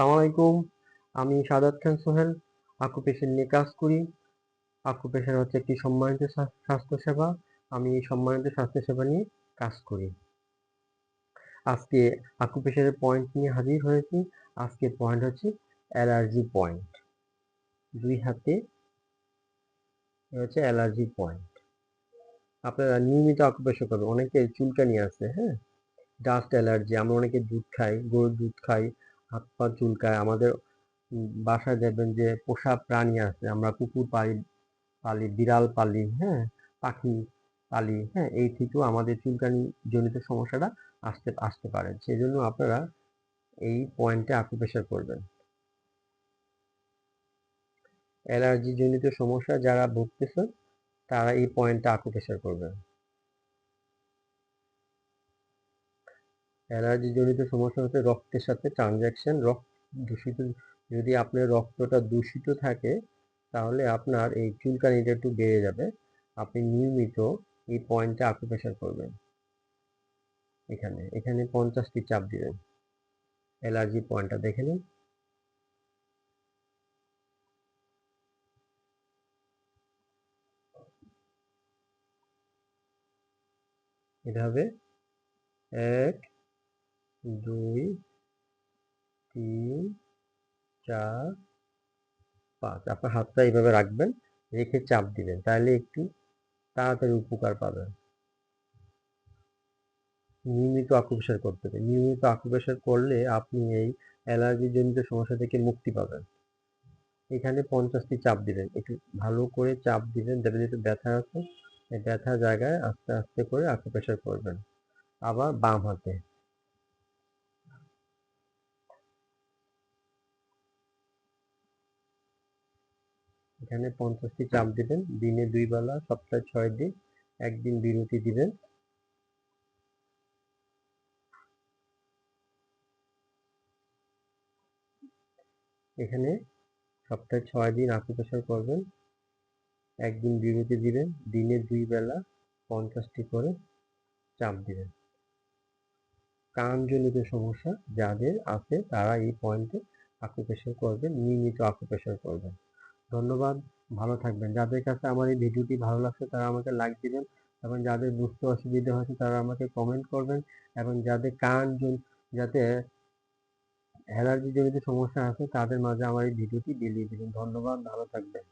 আসসালামু আলাইকুম। আমি সাদাত খান সোহেল আকুপেশন নিয়ে কাজ করি। আকুপেশন হচ্ছে একটি সম্মানিত স্বা- স্বাস্থ্যসেবা। আমি এই সম্মানিত স্বাস্থ্যসেবা নিয়ে কাজ করি। আজকে আকুপেশনের পয়েন্ট নিয়ে হাজির হয়েছি। আজকে পয়েন্ট হচ্ছে অ্যালার্জি পয়েন্ট দুই হাতে হচ্ছে অ্যালার্জি পয়েন্ট আপনারা নিয়মিত আকুপেশন করবেন। অনেকে চুলকানি আছে হ্যাঁ? ডাস্ট অ্যালার্জি আমরা অনেকে দুধ খাই, গরুর দুধ খাই। হাত পা চুলকায় আমাদের বাসায় দেখবেন যে পোষা প্রাণী আছে। আমরা কুকুর পালি পালি, বিড়াল পালি হ্যাঁ পাখি পালি হ্যাঁ এই থেকেও আমাদের চুলকানি জনিত সমস্যাটা আসতে আসতে পারে। সেজন্য আপনারা এই পয়েন্টে আকুপ্রেশার করবেন। অ্যালার্জি জনিত সমস্যা যারা ভুগতেছে তারা এই পয়েন্টে আকুপ্রেশার করবেন। অ্যালার্জি জনিত সমস্যা হচ্ছে রক্তের সাথে ট্রানজ্যাকশন রক্ত দূষিত, যদি আপনার রক্তটা দূষিত থাকে, তাহলে আপনার এই চুলকানিটা একটু বেড়ে যাবে। আপনি নিয়মিত এই পয়েন্টে আকুপ্রেশার করবেন। এখানে এখানে পঞ্চাশটি চাপ দিবেন। অ্যালার্জি পয়েন্টটা দেখে নিন। এটা হবে এক দুই, তিন, চার, পাঁচ। আপনার হাতটা এইভাবে রাখবেন, রেখে চাপ দিবেন। তাহলে একটু তাড়াতাড়ি উপকার পাবেন। নিয়মিত আকুপ্রেশার করতে হবে। নিয়মিত আকুপ্রেশার করলে আপনি এই অ্যালার্জি জনিত সমস্যা থেকে মুক্তি পাবেন। এখানে পঞ্চাশটি চাপ দিবেন। একটু ভালো করে চাপ দিবেন। যাতে যেহেতু ব্যথা আছে ব্যথা জায়গায় আস্তে আস্তে করে আকুপ্রেশার করবেন। আবার বাম হাতে। এখানে পঞ্চাশটি চাপ দিবেন। দিনে দুই বেলা, সপ্তাহে ছয় দিন, একদিন বিরতি দিবেন। এখানে সপ্তাহে ছয় দিন আকুপ্রেশার করবেন। একদিন বিরতি দিবেন। দিনে দুই বেলা পঞ্চাশটি করে চাপ দিবেন। কানজনিত সমস্যা যাদের আছে তারা এই পয়েন্টে আকুপ্রেশার করবেন, নিয়মিত আকুপ্রেশার করবেন। ধন্যবাদ, ভালো থাকবেন। যাদের কাছে আমার এই ভিডিওটি ভালো লাগছে তারা আমাকে লাইক দিবেন এবং যাদের বুঝতে অসুবিধা হয়েছে তারা আমাকে কমেন্ট করবেন এবং যাদের কান যাতে অ্যালার্জি জনিত সমস্যা আছে তাদের মাঝে আমার এই ভিডিওটি বিলিয়ে দিবেন। ধন্যবাদ, ভালো থাকবেন।